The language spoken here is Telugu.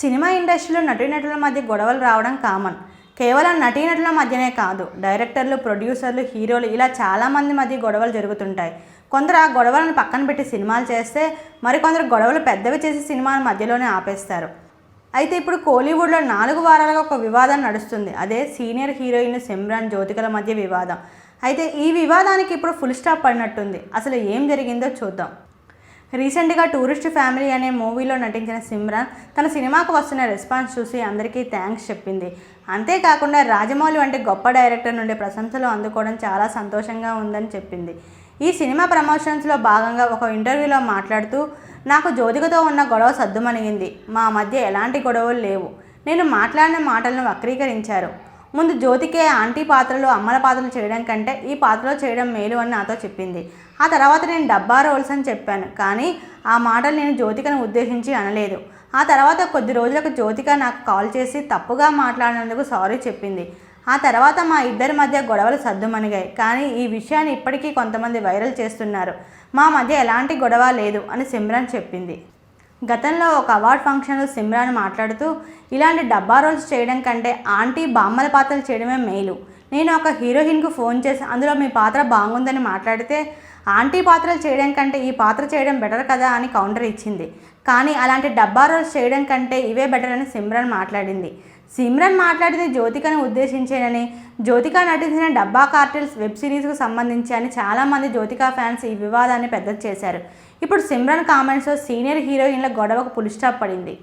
సినిమా ఇండస్ట్రీలో నటీనటుల మధ్య గొడవలు రావడం కామన్. కేవలం నటీనటుల మధ్యనే కాదు డైరెక్టర్లు ప్రొడ్యూసర్లు హీరోలు ఇలా చాలామంది మధ్య గొడవలు జరుగుతుంటాయి. కొందరు ఆ గొడవలను పక్కన పెట్టి సినిమాలు చేస్తే మరికొందరు గొడవలు పెద్దవి చేసి సినిమాల మధ్యలోనే ఆపేస్తారు. అయితే ఇప్పుడు కోలీవుడ్లో నాలుగు వారాలుగా ఒక వివాదం నడుస్తుంది. అదే సీనియర్ హీరోయిన్ సిమ్రాన్ జ్యోతికల మధ్య వివాదం. అయితే ఈ వివాదానికి ఇప్పుడు ఫుల్ స్టాప్ పడినట్టుంది. అసలు ఏం జరిగిందో చూద్దాం. రీసెంట్గా టూరిస్ట్ ఫ్యామిలీ అనే మూవీలో నటించిన సిమ్రాన్ తన సినిమాకు వస్తున్న రెస్పాన్స్ చూసి అందరికీ థ్యాంక్స్ చెప్పింది. అంతేకాకుండా రాజమౌళి వంటి గొప్ప డైరెక్టర్ నుండి ప్రశంసలు అందుకోవడం చాలా సంతోషంగా ఉందని చెప్పింది. ఈ సినిమా ప్రమోషన్స్లో భాగంగా ఒక ఇంటర్వ్యూలో మాట్లాడుతూ నాకు జ్యోతికతో ఉన్న గొడవ సద్దుమణిగింది. మా మధ్య ఎలాంటి గొడవలు లేవు. నేను మాట్లాడిన మాటలను వక్రీకరించారు. ముందు జ్యోతికే ఆంటీ పాత్రలు అమ్మల పాత్రలు చేయడం కంటే ఈ పాత్రలో చేయడం మేలు అని నాతో చెప్పింది. ఆ తర్వాత నేను డబ్బా రోల్స్ అని చెప్పాను కానీ ఆ మాటలు నేను జ్యోతికను ఉద్దేశించి అనలేదు. ఆ తర్వాత కొద్ది రోజులకు జ్యోతిక నాకు కాల్ చేసి తప్పుగా మాట్లాడినందుకు సారీ చెప్పింది. ఆ తర్వాత మా ఇద్దరి మధ్య గొడవలు సర్దుమణిగాయి కానీ ఈ విషయాన్ని ఇప్పటికీ కొంతమంది వైరల్ చేస్తున్నారు. మా మధ్య ఎలాంటి గొడవ లేదు అని సిమ్రన్ చెప్పింది. గతంలో ఒక అవార్డ్ ఫంక్షన్లో సిమ్రాన్ మాట్లాడుతూ ఇలాంటి డబ్బా రోల్స్ చేయడం కంటే ఆంటీ బామ్మల పాత్రలు చేయడమే మేలు. నేను ఒక హీరోయిన్కు ఫోన్ చేసి అందులో మీ పాత్ర బాగుందని మాట్లాడితే ఆంటీ పాత్రలు చేయడం కంటే ఈ పాత్ర చేయడం బెటర్ కదా అని కౌంటర్ ఇచ్చింది. కానీ అలాంటి డబ్బా రోల్స్ చేయడం కంటే ఇవే బెటర్ అని సిమ్రన్ మాట్లాడింది. సిమ్రన్ మాట్లాడింది జ్యోతికను ఉద్దేశించేనని జ్యోతిక నటించిన డబ్బా కార్టిల్స్ వెబ్ సిరీస్కు సంబంధించి అని చాలామంది జ్యోతిక ఫ్యాన్స్ ఈ వివాదాన్ని పెద్దది చేశారు. ఇప్పుడు సిమ్రన్ కామెంట్స్లో సీనియర్ హీరోయిన్ల గొడవకు పులి స్టాప్ పడింది.